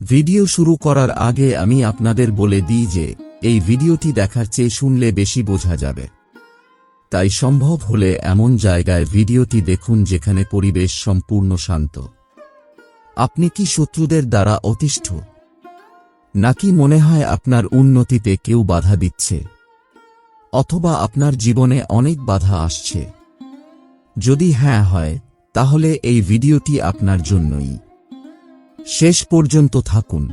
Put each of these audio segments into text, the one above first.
Video শুরু করার আগে আমি আপনাদের বলে দিই যে, এই ভিডিওটি দেখার চেয়ে শুনলে বেশি বোঝা যাবে। তাই সম্ভব হলে এমন জায়গায় ভিডিওটি দেখুন যেখানে পরিবেশ সম্পূর্ণ শান্ত। আপনি কি শত্রুদের দ্বারা অতিষ্ঠ? নাকি মনে হয় আপনার উন্নতিতে কেউ বাধা দিচ্ছে? অথবা আপনার জীবনে অনেক বাধা আসছে? যদি হ্যাঁ হয়, তাহলে এই ভিডিওটি আপনার জন্যই। শেষ পর্যন্ত থাকুন।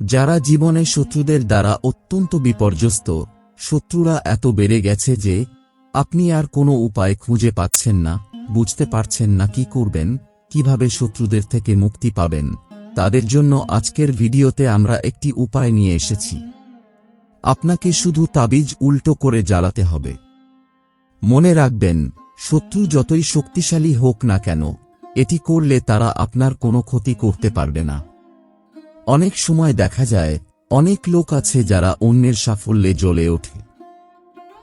যারা জীবনে শত্রুদের দ্বারা অত্যন্ত বিপর্যস্ত, শত্রুরা এত বেড়ে গেছে যে, আপনি আর কোনো উপায় খুঁজে পাচ্ছেন না, বুঝতে পারছেন না কি করবেন, কীভাবে শত্রুদের থেকে মুক্তি পাবেন। তাদের জন্য আজকের ভিডিওতে আমরা একটি উপায় নিয়ে এসেছি। আপনাকে শুধু তাবিজ উল্টো করে জ্বালাতে হবে। মনে রাখবেন, শত্রু যতই শক্তিশালী হোক না কেন এটি করলে তারা আপনার কোনো ক্ষতি করতে পারবে না। অনেক সময় দেখা যায়, অনেক লোক আছে যারা অন্যের সাফল্যে জ্বলে ওঠে।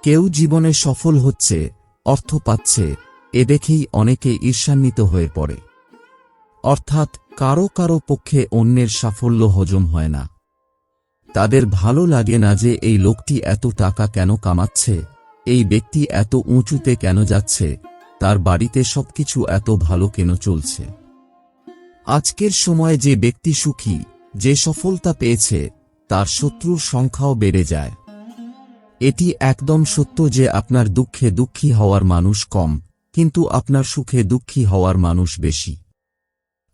কেউ জীবনে সফল হচ্ছে, অর্থ পাচ্ছে, এ দেখেই অনেকে ঈর্ষান্বিত হয়ে পড়ে। অর্থাৎ কারও কারও পক্ষে অন্যের সাফল্য হজম হয় না। তাদের ভালো লাগে না যে এই লোকটি এত টাকা কেন কামাচ্ছে, এই ব্যক্তি এত উঁচুতে কেন যাচ্ছে তার বাড়িতে সবকিছু এত ভালো কেন চলছে? আজকের সময় যে ব্যক্তি সুখী, যে সফলতা পেয়েছে, তার শত্রুর সংখ্যাও বেড়ে যায়। এটি একদম সত্য যে আপনার দুঃখে দুঃখী হওয়ার মানুষ কম, কিন্তু আপনার সুখে দুঃখী হওয়ার মানুষ বেশি।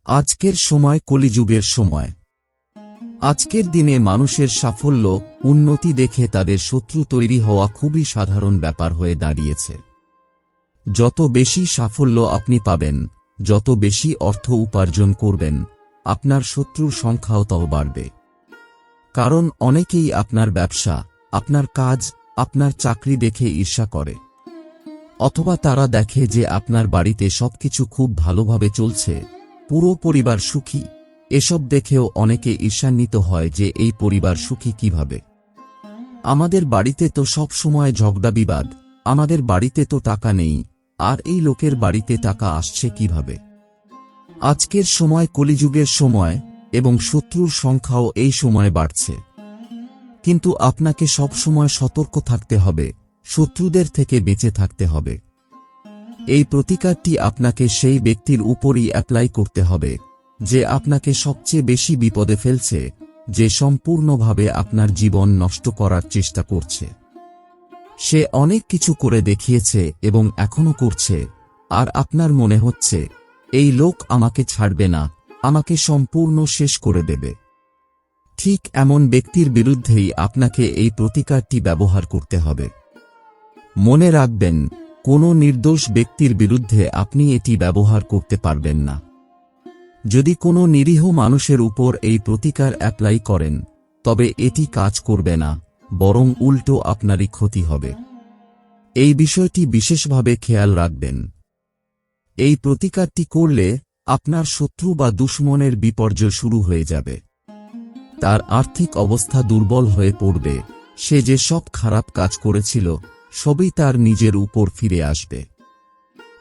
আজকের সময় কলিযুগের সময়। আজকের দিনে মানুষের সাফল্য, উন্নতি দেখে তাদের শত্রু তৈরি হওয়া খুবই সাধারণ ব্যাপার হয়ে দাঁড়িয়েছে। যত বেশি সাফল্য আপনি পাবেন, যত বেশি অর্থ উপার্জন করবেন, আপনার শত্রুর সংখ্যাও তও বাড়বে। কারণ অনেকেই আপনার ব্যবসা, আপনার কাজ, আপনার চাকরি দেখে ঈর্ষা করে। অথবা তারা দেখে যে আপনার বাড়িতে সবকিছু খুব ভালোভাবে চলছে, পুরো পরিবার সুখী। এসব দেখেও অনেকে ঈর্ষান্বিত হয় যে এই পরিবার সুখী কীভাবে। আমাদের বাড়িতে তো সব সময় ঝগড়া বিবাদ, আমাদের বাড়িতে তো টাকা নেই আর এই লোকের বাড়িতে টাকা আসছে কীভাবে? আজকের সময় কলিযুগের সময় এবং শত্রুর সংখ্যাও এই সময় বাড়ছে। কিন্তু আপনাকে সব সময় সতর্ক থাকতে হবে, শত্রুদের থেকে বেঁচে থাকতে হবে। এই প্রতিকারটি আপনাকে সেই ব্যক্তির উপরই অ্যাপ্লাই করতে হবে, যে আপনাকে সবচেয়ে বেশি বিপদে ফেলছে, যে সম্পূর্ণভাবে আপনার জীবন নষ্ট করার চেষ্টা করছে। সে অনেক কিছু করে দেখিয়েছে এবং এখনও করছে। আর আপনার মনে হচ্ছে, এই লোক আমাকে ছাড়বে না, আমাকে সম্পূর্ণ শেষ করে দেবে। ঠিক এমন ব্যক্তির বিরুদ্ধেই আপনাকে এই প্রতিকারটি ব্যবহার করতে হবে। মনে রাখবেন, কোনো নির্দোষ ব্যক্তির বিরুদ্ধে আপনি এটি ব্যবহার করতে পারবেন না। যদি কোনো নিরীহ মানুষের উপর এই প্রতিকার অ্যাপ্লাই করেন, তবে এটি কাজ করবে না। বরং উল্টো আপনারই ক্ষতি হবে। এই বিষয়টি বিশেষভাবে খেয়াল রাখবেন। এই প্রতিকারটি করলে আপনার শত্রু বা দুশ্মনের বিপর্যয় শুরু হয়ে যাবে। তার আর্থিক অবস্থা দুর্বল হয়ে পড়বে। সে যে সব খারাপ কাজ করেছিল, সবই তার নিজের উপর ফিরে আসবে।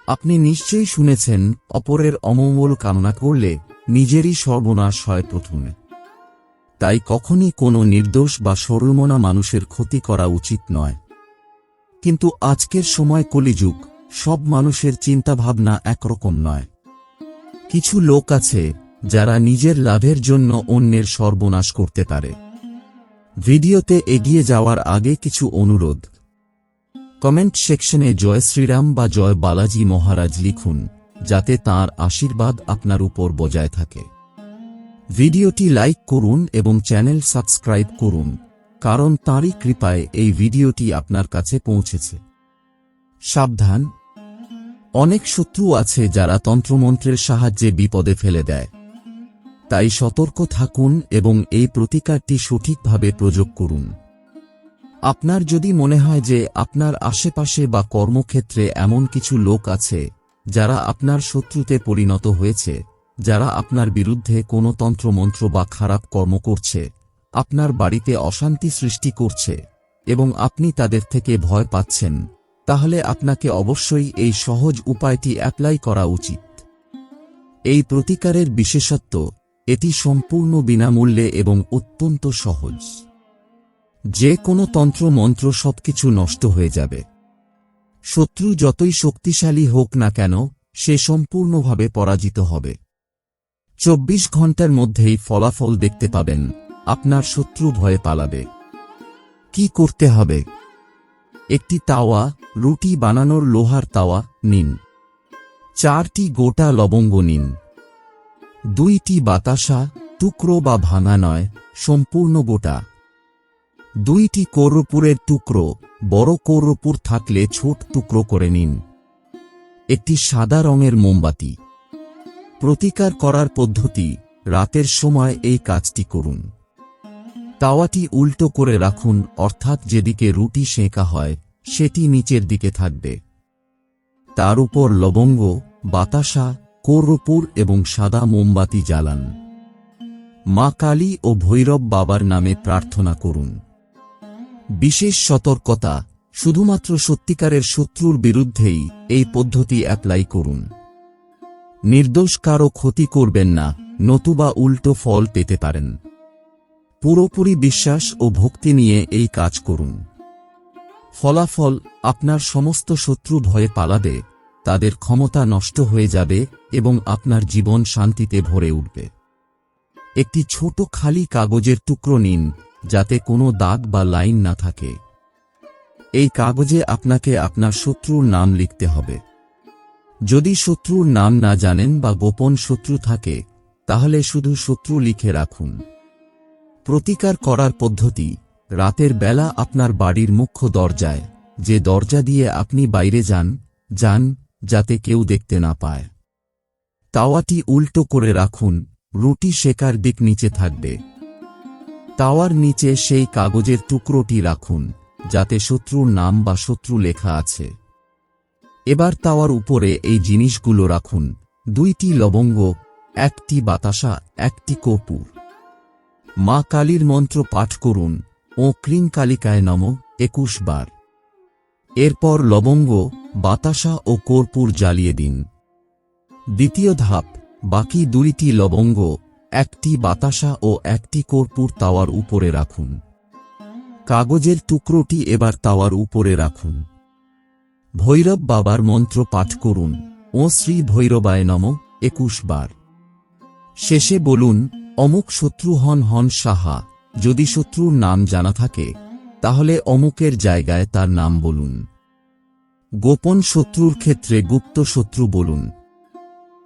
আপনি নিশ্চয়ই শুনেছেন, অপরের অমঙ্গল কামনা করলে নিজেরই সর্বনাশ হয় প্রথমে। তাই কখনই কোনো নির্দোষ বা সরলমনা মানুষের ক্ষতি করা উচিত নয়। কিন্তু আজকের সময় কলিযুগ, সব মানুষের চিন্তাভাবনা একরকম নয়। কিছু লোক আছে, যারা নিজের লাভের জন্য অন্যের সর্বনাশ করতে পারে। ভিডিওতে এগিয়ে যাওয়ার আগে কিছু অনুরোধ। কমেন্ট সেকশনে জয় শ্রীরাম বা জয় বালাজি মহারাজ লিখুন, যাতে তার আশীর্বাদ আপনার উপর বজায় থাকে। ভিডিওটি লাইক করুন এবং চ্যানেল সাবস্ক্রাইব করুন, কারণ তাঁরই কৃপায় এই ভিডিওটি আপনার কাছে পৌঁছেছে। সাবধান। অনেক শত্রু আছে যারা তন্ত্রমন্ত্রের সাহায্যে বিপদে ফেলে দেয়। তাই সতর্ক থাকুন এবং এই প্রতিকারটি সঠিকভাবে প্রয়োগ করুন। আপনার যদি মনে হয় যে আপনার আশেপাশে বা কর্মক্ষেত্রে এমন কিছু লোক আছে, যারা আপনার শত্রুতে পরিণত হয়েছে যারা আপনার বিরুদ্ধে কোনো তন্ত্রমন্ত্র বা খারাপ কর্ম করছে, আপনার বাড়িতে অশান্তি সৃষ্টি করছে এবং আপনি তাদের থেকে ভয় পাচ্ছেন, তাহলে আপনাকে অবশ্যই এই সহজ উপায়টি অ্যাপ্লাই করা উচিত। এই প্রতিকারের বিশেষত্ব, এটি সম্পূর্ণ বিনামূল্যে এবং অত্যন্ত সহজ। যে কোনো তন্ত্র মন্ত্র সবকিছু নষ্ট হয়ে যাবে। শত্রু যতই শক্তিশালী হোক না কেন, সে সম্পূর্ণভাবে পরাজিত হবে। চব্বিশ ঘণ্টার মধ্যেই ফলাফল দেখতে পাবেন। আপনার শত্রু ভয়ে পালাবে। কি করতে হবে? একটি তাওয়া, রুটি বানানোর লোহার তাওয়া, নিন। চারটি গোটা লবঙ্গ নিন। দুইটি বাতাসা, টুকরো বা ভাঙা নয়, সম্পূর্ণ গোটা। দুইটি কৌরপুরের টুকরো, বড় কৌরপুর থাকলে ছোট টুকরো করে নিন। একটি সাদা রঙের মোমবাতি। প্রতিকার করার পদ্ধতি, রাতের সময় এই কাজটি করুন। তাওয়াটি উল্টো করে রাখুন, অর্থাৎ যেদিকে রুটি সেঁকা হয়, সেটি নিচের দিকে থাকবে। তার উপর লবঙ্গ, বাতাসা, কৌরপুর এবং সাদা মোমবাতি জ্বালান। মা কালী ও ভৈরব বাবার নামে প্রার্থনা করুন। বিশেষ সতর্কতা, শুধুমাত্র সত্যিকারের শত্রুর বিরুদ্ধেই এই পদ্ধতি অ্যাপ্লাই করুন। নির্দোষ কারও ক্ষতি করবেন না, নতুবা উল্টো ফল পেতে পারেন। পুরোপুরি বিশ্বাস ও ভক্তি নিয়ে এই কাজ করুন। ফলাফল আপনার সমস্ত শত্রু ভয়ে পালাবে, তাদের ক্ষমতা নষ্ট হয়ে যাবে এবং আপনার জীবন শান্তিতে ভরে উঠবে। একটি ছোট খালি কাগজের টুকরো নিন, যাতে কোনো দাগ বা লাইন না থাকে। এই কাগজে আপনাকে আপনার শত্রুর নাম লিখতে হবে। যদি শত্রুর নাম না জানেন বা গোপন শত্রু থাকে, তাহলে শুধু শত্রু লিখে রাখুন। প্রতিকার করার পদ্ধতি, রাতের বেলা আপনার বাড়ির মুখ্য দরজায়, যে দরজা দিয়ে আপনি বাইরে যান যান, যাতে কেউ দেখতে না পায়। তাওয়াটি উল্টো করে রাখুন, রুটি শেকার দিক নিচে থাকবে। তাওয়ার নিচে সেই কাগজের টুকরোটি রাখুন, যাতে শত্রুর নাম বা শত্রু লেখা আছে। এবার তাওয়ার উপরে এই জিনিসগুলো রাখুন। দুইটি লবঙ্গ, একটি বাতাসা, একটি কর্পূর। মা কালীর মন্ত্র পাঠ করুন, ও ক্রিং কালিকায় নম, একুশ বার। এরপর লবঙ্গ, বাতাসা ও কর্পূর জ্বালিয়ে দিন। দ্বিতীয় ধাপ, বাকি দুইটি লবঙ্গ, একটি বাতাসা ও একটি কর্পূর তাওয়ার উপরে রাখুন। কাগজের টুকরোটি এবার তাওয়ার উপরে রাখুন। ভৈরব বাবার মন্ত্র পাঠ করুন। ও শ্রী ভৈরবায় নম। একুশ বার। শেষে বলুন, অমুক শত্রু হন হন সাহা। যদি শত্রুর নাম জানা থাকে, তাহলে অমুকের জায়গায় তার নাম বলুন। গোপন শত্রুর ক্ষেত্রে গুপ্ত শত্রু বলুন।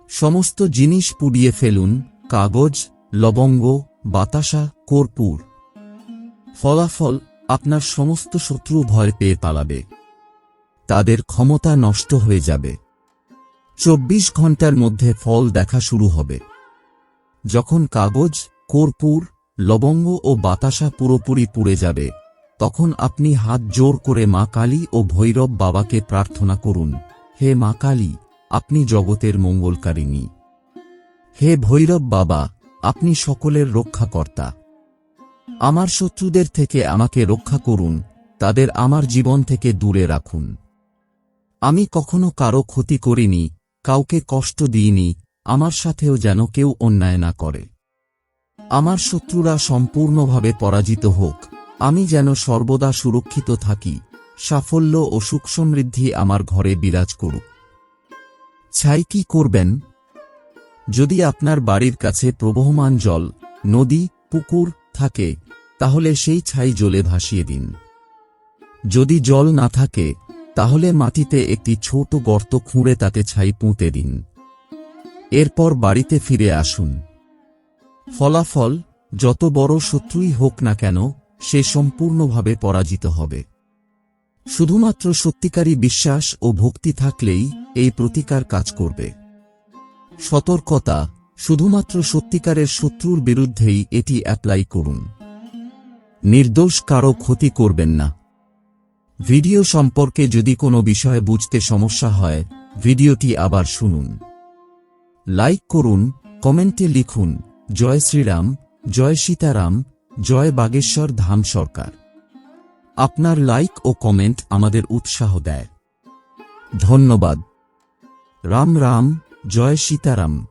সমস্ত জিনিস পুড়িয়ে ফেলুন, কাগজ, লবঙ্গ, বাতাসা, কর্পূর। ফলাফল আপনার সমস্ত শত্রু ভয় পেয়ে পালাবে। তাদের ক্ষমতা নষ্ট হয়ে যাবে। চব্বিশ ঘণ্টার মধ্যে ফল দেখা শুরু হবে। যখন কাগজ, কর্পূর, লবঙ্গ ও বাতাসা পুরোপুরি পুড়ে যাবে, তখন আপনি হাত জোর করে মা কালী ও ভৈরব বাবাকে প্রার্থনা করুন, হে মা কালী, আপনি জগতের মঙ্গলকারিণী। হে ভৈরব বাবা, আপনি সকলের রক্ষাকর্তা। আমার শত্রুদের থেকে আমাকে রক্ষা করুন, তাদের আমার জীবন থেকে দূরে রাখুন। আমি কখনো কারও ক্ষতি করিনি, কাউকে কষ্ট দিইনি, আমার সাথেও যেন কেউ অন্যায় না করে। আমার শত্রুরা সম্পূর্ণভাবে পরাজিত হোক, আমি যেন সর্বদা সুরক্ষিত থাকি, সাফল্য ও সুখ সমৃদ্ধি আমার ঘরে বিরাজ করুক। ছাই কি করবেন? যদি আপনার বাড়ির কাছে প্রবহমান জল, নদী, পুকুর থাকে, তাহলে সেই ছাই জলে ভাসিয়ে দিন। যদি জল না থাকে তাহলে মাটিতে একটি ছোট গর্ত খুঁড়ে তাতে ছাই পুঁতে দিন। এরপর বাড়িতে ফিরে আসুন। ফলাফল, যত বড় শত্রুই হোক না কেন, সে সম্পূর্ণভাবে পরাজিত হবে। শুধুমাত্র সত্যিকারী বিশ্বাস ও ভক্তি থাকলেই এই প্রতিকার কাজ করবে। সতর্কতা, শুধুমাত্র সত্যিকারের শত্রুর বিরুদ্ধেই এটি অ্যাপ্লাই করুন। নির্দোষ কারও ক্ষতি করবেন না। ভিডিও সম্পর্কে যদি কোনো বিষয়ে বুঝতে সমস্যা হয়, ভিডিওটি আবার শুনুন। লাইক করুন, কমেন্টে লিখুন, জয় শ্রীরাম, জয় সীতারাম, জয় বাগেশ্বর ধাম সরকার। আপনার লাইক ও কমেন্ট আমাদের উৎসাহ দেয়। ধন্যবাদ। রাম রাম, জয় সীতারাম।